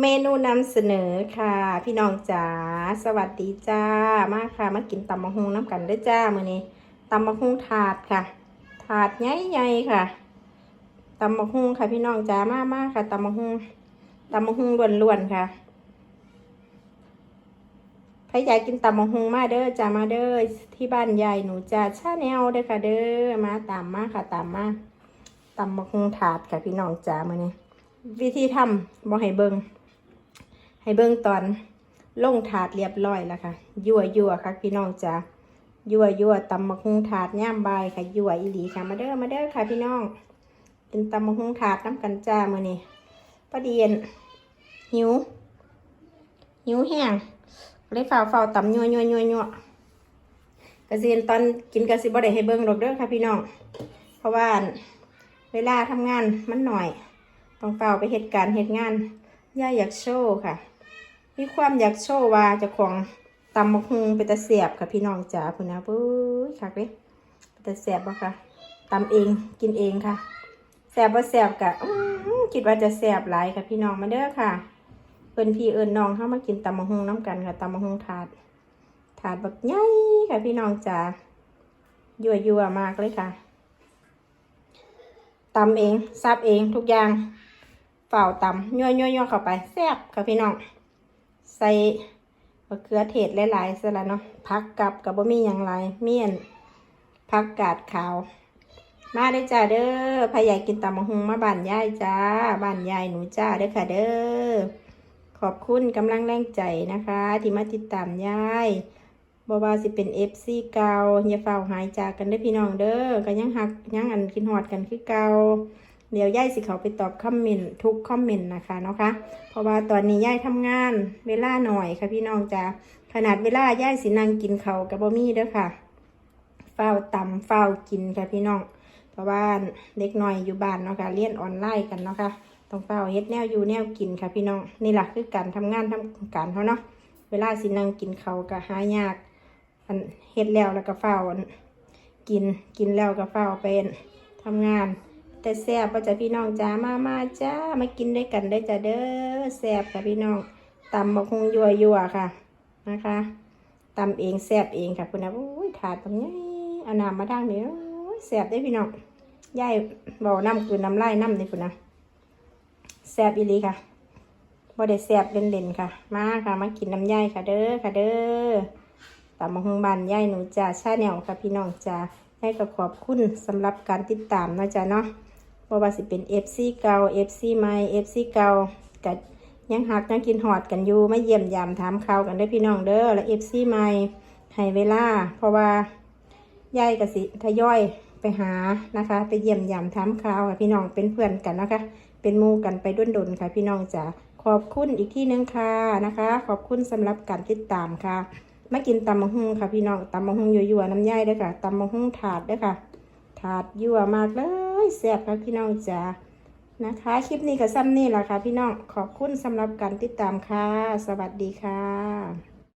เมนูนำเสนอค่ะ พี่น้องจ๋าสวัสดีจ้ามาค่ะ มากินตำมะฮุงน้ำกันเด้วยจ้ามื้อนี้ตำมะฮุงถาดค่ะ ถาดใหญ่ๆค่ะตำมะฮุงค่ะพี่น้องจ๋ามามาค่ะตำมะฮุงตำมะฮุงล้วนๆค่ะใครอยากกินตำมะฮุงมาเด้อจ้ามาเด้อที่บ้านยายหนูจ้าชาแนลเด้อค่ะเด้อมาตามมาค่ะตามมาตำมะฮุงถาดค่ะพี่น้องจ๋ามื้อนี้วิธีทำบ่ให้เบิง ให้เบิงตอนลงถาดเรียบร้อยแล้วค่ะ ยั่วยั่วค่ะ พี่น้องจ้ายั่วยั่วตำมะฮุงถาดย่ามบค่ะ ยั่วอีหลีค่ะ มาเด้อมาเด้อค่ะ พี่น้อง กินตำมะฮุงถาดน้ำกันจ้ามือนี้ประเดียนหิว หิวแห้งเลยฝ่าฝ่าตำยั่วยั่วยั่วยั่วกระเซียนตอนกินกระสิบ่ได้ให้เบิงหรอกเด้อค่ะ พี่น้อง เพราะว่าเวลาทำงานมันหน่อย ต้องเฝ้าไปเหตุการณ์เหตุงานย่าอยากโชว์ค่ะ มีความอยากโชว์ว่าจะของตำมะฮุงเป็นตะเสียบค่ะพี่น้องจ๋าพุ่นนะปุ้ยคักเลยเป็นตะเสียบบ่ค่ะตำเองกินเองค่ะแสบบ่แสบกะคิดว่าจะแสบหลายค่ะพี่น้องมาเด้อค่ะเอินพี่เอินน้องเข้ามากินตำมะฮุงน้ำกันค่ะตำมะฮุงถาด ถาดแบักใหญ่ค่ะพี่น้องจ๋ายั่วยั่วๆมากเลยค่ะตำเองซับเองทุกอย่างเฝ่าตำย่อยย่อยๆๆเข้าไปแซ่บค่ะพี่น้อง ใส่มะเขือเทศหลายๆซะละเนาะพักกับกับบะหมี่อย่างไรเมี่ยนพักกาดขาว มาได้จ้าเด้อพายายกินตำมะฮุงมาบ้านยายจ้าบ้านยายหนูจ้าเด้อค่ะเด้อขอบคุณกำลังแรงใจนะคะ ที่มาติดตามยายบว่าสิเป็นเอฟซีเก่าอย่าเฝ้าหายจากกันเด้พี่น้องเด้อก็ยังหักยังอันคิดฮอดกันคือเก่า เดี๋ยวย่ายสิเขาไปตอบคอมเมนต์ทุกคอมเมนต์นะคะเนาะคะเพราะว่าตอนนี้ย่ายทำงานเวลาหน่อยค่ะพี่น้องจ้าขนาดเวลาย่ายสินั่งกินเขากับบะมี่เด้อค่ะเฝ้าวตำเฝ้ากินค่ะพี่น้อง เพราะว่าเด็กน้อยอยู่บ้านเนาะค่ะเรียนออนไลน์กันเนาะค่ะต้องเฝ้าเฮ็ดแนวอยู่แนวกินค่ะพี่น้องนี่แหละคือการทำงานทำการเขาเนาะเวลาสินั่งกินเขาก็หายากอันเฮ็ดแล้วแล้วก็เฝ้ากินกินแล้วก็เฝ้าเป็นทำงาน แต่แซ่บว่าจะพี่น้องจ้ามามาจ้ามากินด้วยกันได้จ้าเด้อแซ่บค่ะพี่น้องตำบักฮงยัวยัวค่ะนะคะตำเองแซ่บเองค่ะคุณนะโอ้ยถาดตรงนี้เอาน้ำมาดังเดี๋ยแซ่บได้พี่น้องยายบอกน้ำคือน้ำลายน้ำเลยคุณนะแซ่บอีลีค่ะบ่ได้แซ่บเล่นๆค่ะ มาค่ะมากินน้ำย่ายค่ะเด้อค่ะเด้อตำบักฮุงบานย่ายหนูจ้าชาแนลค่ะพี่น้องจ้าให้กับขอบคุณสำหรับการติดตามนะจ๊ะเนาะ เพราะว่าสิเป็น FC เก่า FC ใหม่ FC เก่ากับยังหักยังกินหอดกันอยู่ไม่เยี่ยมยามถามข่าวกันได้พี่น้องเด้อและ FC ใหม่ให้เวลา เพราะว่ายายกับสิทยอยไปหานะคะ ไปเยี่ยมยามถามข่าวค่ะพี่น้องเป็นเพื่อนกันนะคะ เป็นมู่กันไปด้นดนค่ะ พี่น้องจ๋าขอบคุณอีกที่หนึงค่ะนะคะ ขอบคุณสำหรับการติดตามค่ะมากินตำมะฮุงค่ะพี่น้องตำมะฮุงยั่วๆน้ำย่ายเด้อค่ะตำมะฮุงถาดเด้อค่ะ ถาดยั่วมากเลย แซ่บค่ะพี่น้องจ๋านะคะ คลิปนี้กับซ้ำนี่แหละค่ะพี่น้องขอบคุณสำหรับการติดตามค่ะ สวัสดีค่ะ